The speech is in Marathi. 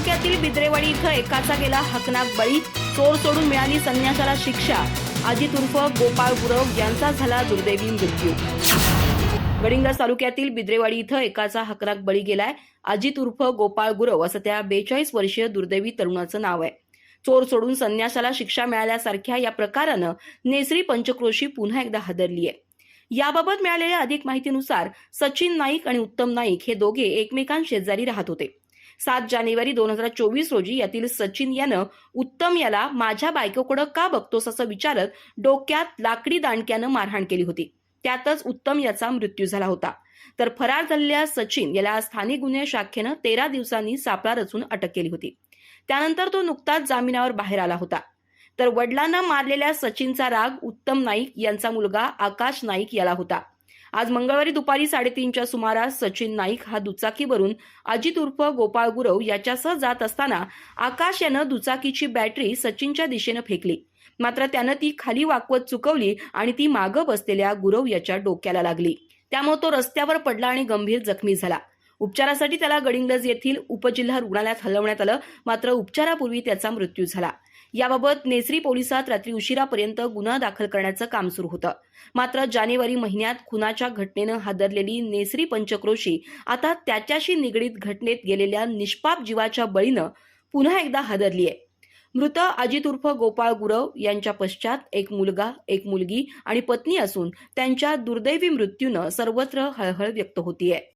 तालुक्यातील बिद्रेवाडी इथं एकाचा गेला हकनाक बळी. चोर सोडून मिळाली संन्यासाला शिक्षा. अजित उर्फ गोपाळ गुरव यांचा झाला दुर्दैवी मृत्यू. गडिंग्लज तालुक्यातील बिद्रेवाडी इथं एकाचा हकनाक बळी गेलाय. अजित उर्फ गोपाळ गुरव असं त्या बेचाळीस वर्षीय दुर्दैवी तरुणाचं नाव आहे. चोर सोडून संन्यासाला शिक्षा मिळाल्यासारख्या या प्रकारानं नेसरी पंचक्रोशी पुन्हा एकदा हादरली आहे. याबाबत मिळालेल्या अधिक माहितीनुसार सचिन नाईक आणि उत्तम नाईक हे दोघे एकमेकांशेजारी राहत होते. सात जानेवारी दोन हजार चोवीस रोजी यातील सचिन यानं उत्तम याला माझ्या बायकोकडं का बघतोस असं विचारत डोक्यात लाकडी दांडक्यानं मारहाण केली होती. त्यातच उत्तम याचा मृत्यू झाला होता. तर फरार झालेल्या सचिन याला स्थानिक गुन्हे शाखेनं तेरा दिवसांनी सापळा रचून अटक केली होती. त्यानंतर तो नुकताच जामिनावर बाहेर आला होता. तर वडिलांना मारलेल्या सचिनचा राग उत्तम नाईक यांचा मुलगा आकाश नाईक याला होता. आज मंगळवारी दुपारी साडेतीनच्या सुमारास सचिन नाईक हा दुचाकीवरून अजित उर्फ गोपाळ गुरव याच्यासह जात असताना आकाश यानं दुचाकीची बॅटरी सचिनच्या दिशेनं फेकली. मात्र त्यानं ती खाली वाकवत चुकवली आणि ती मागं बसलेल्या गुरव याच्या डोक्याला लागली. त्यामुळे तो रस्त्यावर पडला आणि गंभीर जखमी झाला. उपचारासाठी त्याला गडिंगलज येथील उपजिल्हा रुग्णालयात हलवण्यात आलं मात्र उपचारापूर्वी त्याचा मृत्यू झाला. याबाबत नेसरी पोलिसात रात्री उशिरापर्यंत गुन्हा दाखल करण्याचं काम सुरू होतं. मात्र जानेवारी महिन्यात खुनाच्या घटनेनं हादरलेली नेसरी पंचक्रोशी आता त्याच्याशी निगडीत घटनेत गेलेल्या निष्पाप जीवाच्या बळीनं पुन्हा एकदा हादरली आहे. मृत अजित उर्फ गोपाळ गुरव यांच्या पश्चात एक मुलगा एक मुलगी आणि पत्नी असून त्यांच्या दुर्दैवी मृत्यूनं सर्वत्र हळहळ व्यक्त होतीये.